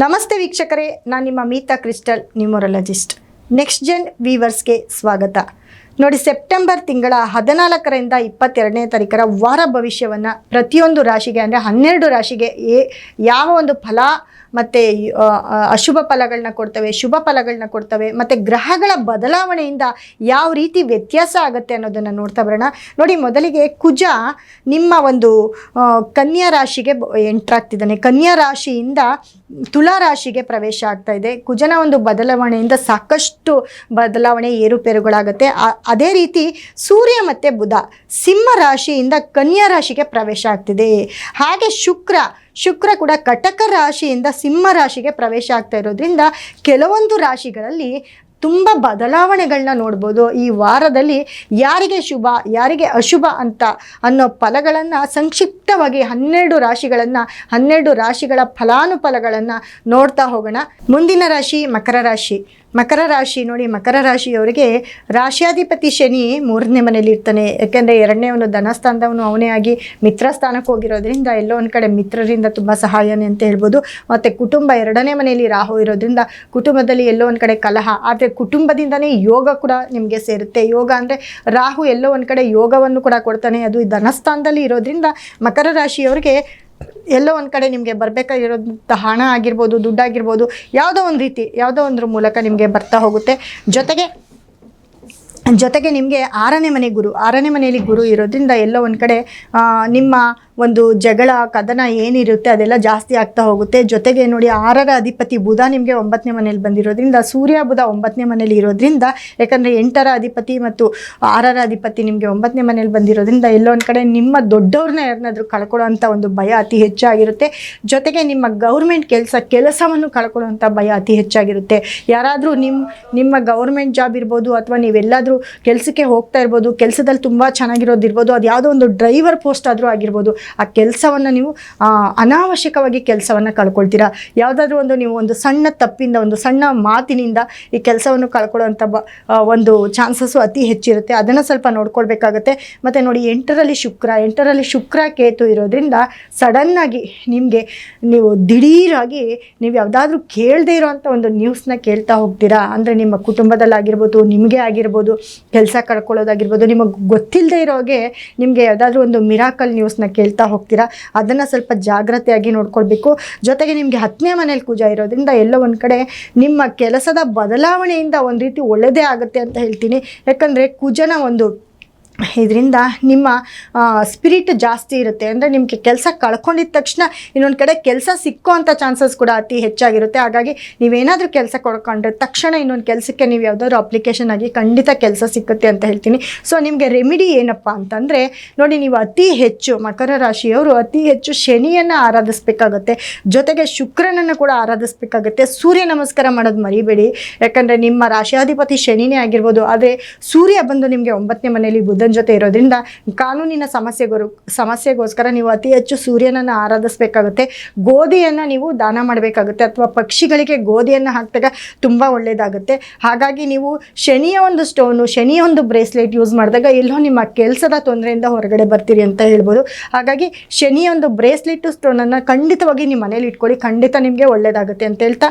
ನಮಸ್ತೆ ವೀಕ್ಷಕರೇ, ನಾನು ನಿಮ್ಮ Meeta crystal numerologist next gen ವೀವರ್ಸ್ಗೆ ಸ್ವಾಗತ. ನೋಡಿ ಸೆಪ್ಟೆಂಬರ್ ತಿಂಗಳ ಹದಿನಾಲ್ಕರಿಂದ ಇಪ್ಪತ್ತೆರಡನೇ ತಾರೀಕರ ವಾರ ಭವಿಷ್ಯವನ್ನು ಪ್ರತಿಯೊಂದು ರಾಶಿಗೆ, ಅಂದರೆ ಹನ್ನೆರಡು ರಾಶಿಗೆ ಯಾವ ಒಂದು ಫಲ ಮತ್ತು ಅಶುಭ ಫಲಗಳನ್ನ ಕೊಡ್ತವೆ, ಶುಭ ಫಲಗಳನ್ನ ಕೊಡ್ತವೆ, ಮತ್ತು ಗ್ರಹಗಳ ಬದಲಾವಣೆಯಿಂದ ಯಾವ ರೀತಿ ವ್ಯತ್ಯಾಸ ಆಗುತ್ತೆ ಅನ್ನೋದನ್ನು ನೋಡ್ತಾ ಬರೋಣ. ನೋಡಿ, ಮೊದಲಿಗೆ ಕುಜ ನಿಮ್ಮ ಒಂದು ಕನ್ಯಾ ರಾಶಿಗೆ ಎಂಟ್ರ್ ಆಗ್ತಿದ್ದಾನೆ ಕನ್ಯಾ ರಾಶಿಯಿಂದ ತುಲಾ ರಾಶಿಗೆ ಪ್ರವೇಶ ಆಗ್ತಾ ಇದೆ. ಕುಜನ ಒಂದು ಬದಲಾವಣೆಯಿಂದ ಸಾಕಷ್ಟು ಬದಲಾವಣೆ ಏರುಪೇರುಗಳಾಗುತ್ತೆ. ಅದೇ ರೀತಿ ಸೂರ್ಯ ಮತ್ತು ಬುಧ ಸಿಂಹ ರಾಶಿಯಿಂದ ಕನ್ಯಾ ರಾಶಿಗೆ ಪ್ರವೇಶ ಆಗ್ತಿದೆ. ಹಾಗೆ ಶುಕ್ರ ಶುಕ್ರ ಕೂಡ ಕಟಕ ರಾಶಿಯಿಂದ ಸಿಂಹ ರಾಶಿಗೆ ಪ್ರವೇಶ ಆಗ್ತಾ ಇರೋದ್ರಿಂದ ಕೆಲವೊಂದು ರಾಶಿಗಳಲ್ಲಿ ತುಂಬ ಬದಲಾವಣೆಗಳನ್ನ ನೋಡ್ಬೋದು. ಈ ವಾರದಲ್ಲಿ ಯಾರಿಗೆ ಶುಭ, ಯಾರಿಗೆ ಅಶುಭ ಅಂತ ಅನ್ನೋ ಫಲಗಳನ್ನು ಸಂಕ್ಷಿಪ್ತವಾಗಿ ಹನ್ನೆರಡು ರಾಶಿಗಳನ್ನು, ಹನ್ನೆರಡು ರಾಶಿಗಳ ಫಲಾನುಫಲಗಳನ್ನು ನೋಡ್ತಾ ಹೋಗೋಣ. ಮುಂದಿನ ರಾಶಿ ಮಕರ ರಾಶಿ. ಮಕರ ರಾಶಿ ನೋಡಿ, ಮಕರ ರಾಶಿಯವರಿಗೆ ರಾಶಿಯಾಧಿಪತಿ ಶನಿ ಮೂರನೇ ಮನೇಲಿ ಇರ್ತಾನೆ. ಯಾಕೆಂದರೆ ಎರಡನೇ ಅವನು ಧನಸ್ಥಾನದವನು ಅವನೇ ಆಗಿ ಮಿತ್ರ ಸ್ಥಾನಕ್ಕೆ ಹೋಗಿರೋದ್ರಿಂದ ಎಲ್ಲೋ ಒಂದು ಕಡೆ ಮಿತ್ರರಿಂದ ತುಂಬ ಸಹಾಯನೇ ಅಂತ ಹೇಳ್ಬೋದು. ಮತ್ತು ಕುಟುಂಬ ಎರಡನೇ ಮನೆಯಲ್ಲಿ ರಾಹು ಇರೋದ್ರಿಂದ ಕುಟುಂಬದಲ್ಲಿ ಎಲ್ಲೋ ಒಂದು ಕಡೆ ಕಲಹ. ಆದರೆ ಕುಟುಂಬದಿಂದನೇ ಯೋಗ ಕೂಡ ನಿಮಗೆ ಸೇರುತ್ತೆ. ಯೋಗ ಅಂದರೆ ರಾಹು ಎಲ್ಲೋ ಒಂದು ಕಡೆ ಯೋಗವನ್ನು ಕೂಡ ಕೊಡ್ತಾನೆ. ಅದು ಧನಸ್ಥಾನದಲ್ಲಿ ಇರೋದ್ರಿಂದ ಮಕರ ರಾಶಿಯವರಿಗೆ ಎಲ್ಲೋ ಒಂದು ಕಡೆ ನಿಮಗೆ ಬರಬೇಕಾಗಿರೋಂಥ ಹಣ ಆಗಿರ್ಬೋದು, ದುಡ್ಡಾಗಿರ್ಬೋದು, ಯಾವುದೋ ಒಂದು ರೀತಿ, ಯಾವುದೋ ಒಂದ್ರ ಮೂಲಕ ನಿಮಗೆ ಬರ್ತಾ ಹೋಗುತ್ತೆ. ಜೊತೆಗೆ ಜೊತೆಗೆ ನಿಮಗೆ ಆರನೇ ಮನೆ ಗುರು, ಆರನೇ ಮನೆಯಲ್ಲಿ ಗುರು ಇರೋದ್ರಿಂದ ಎಲ್ಲೋ ಒಂದು ಕಡೆ ನಿಮ್ಮ ಒಂದು ಜಗಳ, ಕದನ ಏನಿರುತ್ತೆ ಅದೆಲ್ಲ ಜಾಸ್ತಿ ಆಗ್ತಾ ಹೋಗುತ್ತೆ. ಜೊತೆಗೆ ನೋಡಿ ಆರರ ಅಧಿಪತಿ ಬುಧ ನಿಮಗೆ ಒಂಬತ್ತನೇ ಮನೇಲಿ ಬಂದಿರೋದ್ರಿಂದ, ಸೂರ್ಯ ಬುಧ ಒಂಬತ್ತನೇ ಮನೇಲಿ ಇರೋದ್ರಿಂದ, ಯಾಕಂದರೆ ಎಂಟರ ಅಧಿಪತಿ ಮತ್ತು ಆರರ ಅಧಿಪತಿ ನಿಮಗೆ ಒಂಬತ್ತನೇ ಮನೇಲಿ ಬಂದಿರೋದ್ರಿಂದ, ಎಲ್ಲೋ ಒಂದು ಕಡೆ ನಿಮ್ಮ ದೊಡ್ಡವ್ರನ್ನ ಯಾರನ್ನಾದ್ರೂ ಕಳ್ಕೊಳ್ಳೋಂಥ ಒಂದು ಭಯ ಅತಿ ಹೆಚ್ಚಾಗಿರುತ್ತೆ. ಜೊತೆಗೆ ನಿಮ್ಮ ಗೌರ್ಮೆಂಟ್ ಕೆಲಸ, ಕೆಲಸವನ್ನು ಕಳ್ಕೊಳ್ಳೋಂಥ ಭಯ ಅತಿ ಹೆಚ್ಚಾಗಿರುತ್ತೆ. ಯಾರಾದರೂ ನಿಮ್ಮ ನಿಮ್ಮ ಗೌರ್ಮೆಂಟ್ ಜಾಬ್ ಇರ್ಬೋದು ಅಥವಾ ನೀವೆಲ್ಲಾದರೂ ಕೆಲಸಕ್ಕೆ ಹೋಗ್ತಾ ಇರ್ಬೋದು, ಕೆಲಸದಲ್ಲಿ ತುಂಬ ಚೆನ್ನಾಗಿರೋದಿರ್ಬೋದು ಅದು ಯಾವುದೋ ಒಂದು ಡ್ರೈವರ್ ಪೋಸ್ಟ್ ಆದರೂ ಆಗಿರ್ಬೋದು ಆ ಕೆಲಸವನ್ನು ನೀವು ಅನಾವಶ್ಯಕವಾಗಿ ಕೆಲಸವನ್ನು ಕಳ್ಕೊಳ್ತೀರಾ? ಯಾವುದಾದ್ರೂ ಒಂದು ನೀವು ಒಂದು ಸಣ್ಣ ತಪ್ಪಿಂದ, ಒಂದು ಸಣ್ಣ ಮಾತಿನಿಂದ ಈ ಕೆಲಸವನ್ನು ಕಳ್ಕೊಳ್ಳೋವಂಥ ಬ ಒಂದು ಚಾನ್ಸಸ್ಸು ಅತಿ ಹೆಚ್ಚಿರುತ್ತೆ. ಅದನ್ನು ಸ್ವಲ್ಪ ನೋಡ್ಕೊಳ್ಬೇಕಾಗತ್ತೆ. ಮತ್ತು ನೋಡಿ, ಎಂಟರಲ್ಲಿ ಶುಕ್ರ ಎಂಟರಲ್ಲಿ ಶುಕ್ರ ಕೇತು ಇರೋದ್ರಿಂದ ಸಡನ್ನಾಗಿ ನಿಮಗೆ ನೀವು ದಿಢೀರಾಗಿ ನೀವು ಯಾವುದಾದ್ರೂ ಕೇಳದೇ ಇರೋವಂಥ ಒಂದು ನ್ಯೂಸ್ನ ಕೇಳ್ತಾ ಹೋಗ್ತೀರಾ? ಅಂದರೆ ನಿಮ್ಮ ಕುಟುಂಬದಲ್ಲಾಗಿರ್ಬೋದು ನಿಮಗೆ ಆಗಿರ್ಬೋದು, ಕೆಲಸ ಕಳ್ಕೊಳ್ಳೋದಾಗಿರ್ಬೋದು, ನಿಮಗೆ ಗೊತ್ತಿಲ್ಲದೆ ಇರೋಗೆ ನಿಮಗೆ ಯಾವುದಾದ್ರೂ ಒಂದು ಮಿರಾಕಲ್ ನ್ಯೂಸ್ನ ಕೇಳ್ತಾ ಹೋಗ್ತೀರಾ? ಅದನ್ನು ಸ್ವಲ್ಪ ಜಾಗ್ರತೆಯಾಗಿ ನೋಡ್ಕೊಳ್ಬೇಕು. ಜೊತೆಗೆ ನಿಮಗೆ ಹತ್ತನೇ ಮನೇಲಿ ಕುಜ ಇರೋದ್ರಿಂದ ಎಲ್ಲೋ ಒಂದು ಕಡೆ ನಿಮ್ಮ ಕೆಲಸದ ಬದಲಾವಣೆಯಿಂದ ಒಂದು ರೀತಿ ಒಳ್ಳೆಯದೇ ಆಗುತ್ತೆ ಅಂತ ಹೇಳ್ತೀನಿ. ಯಾಕಂದರೆ ಕುಜನ ಒಂದು ಇದರಿಂದ ನಿಮ್ಮ ಸ್ಪಿರಿಟ್ ಜಾಸ್ತಿ ಇರುತ್ತೆ. ಅಂದರೆ ನಿಮಗೆ ಕೆಲಸ ಕಳ್ಕೊಂಡಿದ್ದ ತಕ್ಷಣ ಇನ್ನೊಂದು ಕಡೆ ಕೆಲಸ ಸಿಕ್ಕೋ ಅಂಥ ಚಾನ್ಸಸ್ ಕೂಡ ಅತಿ ಹೆಚ್ಚಾಗಿರುತ್ತೆ. ಹಾಗಾಗಿ ನೀವೇನಾದರೂ ಕೆಲಸ ಕೊಡ್ಕೊಂಡ್ರೆ ತಕ್ಷಣ ಇನ್ನೊಂದು ಕೆಲಸಕ್ಕೆ ನೀವು ಯಾವುದಾದ್ರು ಅಪ್ಲಿಕೇಶನ್ ಆಗಿ ಖಂಡಿತ ಕೆಲಸ ಸಿಕ್ಕುತ್ತೆ ಅಂತ ಹೇಳ್ತೀನಿ. ಸೊ ನಿಮಗೆ ರೆಮಿಡಿ ಏನಪ್ಪ ಅಂತಂದರೆ, ನೋಡಿ ನೀವು ಅತಿ ಹೆಚ್ಚು ಮಕರ ರಾಶಿಯವರು ಅತಿ ಹೆಚ್ಚು ಶನಿಯನ್ನು ಆರಾಧಿಸ್ಬೇಕಾಗುತ್ತೆ. ಜೊತೆಗೆ ಶುಕ್ರನನ್ನು ಕೂಡ ಆರಾಧಿಸ್ಬೇಕಾಗುತ್ತೆ. ಸೂರ್ಯ ನಮಸ್ಕಾರ ಮಾಡೋದು ಮರಿಬೇಡಿ. ಯಾಕಂದರೆ ನಿಮ್ಮ ರಾಶಿಯಾಧಿಪತಿ ಶನಿನೇ ಆಗಿರ್ಬೋದು. ಆದರೆ ಸೂರ್ಯ ಬಂದು ನಿಮಗೆ ಒಂಬತ್ತನೇ ಮನೆಯಲ್ಲಿ ಬುಧನ ಜೊತೆ ಇರೋದ್ರಿಂದ ಕಾನೂನಿನ ಸಮಸ್ಯೆಗೋರು, ಸಮಸ್ಯೆಗೋಸ್ಕರ ನೀವು ಅತಿ ಹೆಚ್ಚು ಸೂರ್ಯನನ್ನು ಆರಾಧಿಸಬೇಕಾಗುತ್ತೆ. ಗೋಧಿಯನ್ನು ನೀವು ದಾನ ಮಾಡಬೇಕಾಗುತ್ತೆ ಅಥವಾ ಪಕ್ಷಿಗಳಿಗೆ ಗೋಧಿಯನ್ನು ಹಾಕಿದಾಗ ತುಂಬ ಒಳ್ಳೆಯದಾಗುತ್ತೆ ಹಾಗಾಗಿ ನೀವು ಶನಿಯ ಒಂದು ಸ್ಟೋನು, ಶನಿಯ ಒಂದು ಬ್ರೇಸ್ಲೆಟ್ ಯೂಸ್ ಮಾಡಿದಾಗ ಎಲ್ಲೋ ನಿಮ್ಮ ಕೆಲಸದ ತೊಂದರೆಯಿಂದ ಹೊರಗಡೆ ಬರ್ತೀರಿ ಅಂತ ಹೇಳ್ಬೋದು. ಹಾಗಾಗಿ ಶನಿಯ ಒಂದು ಬ್ರೇಸ್ಲೆಟ್ ಸ್ಟೋನನ್ನು ಖಂಡಿತವಾಗಿ ನಿಮ್ಮ ಮನೇಲಿ ಇಟ್ಕೊಳ್ಳಿ, ಖಂಡಿತ ನಿಮಗೆ ಒಳ್ಳೆಯದಾಗುತ್ತೆ ಅಂತ ಹೇಳ್ತಾ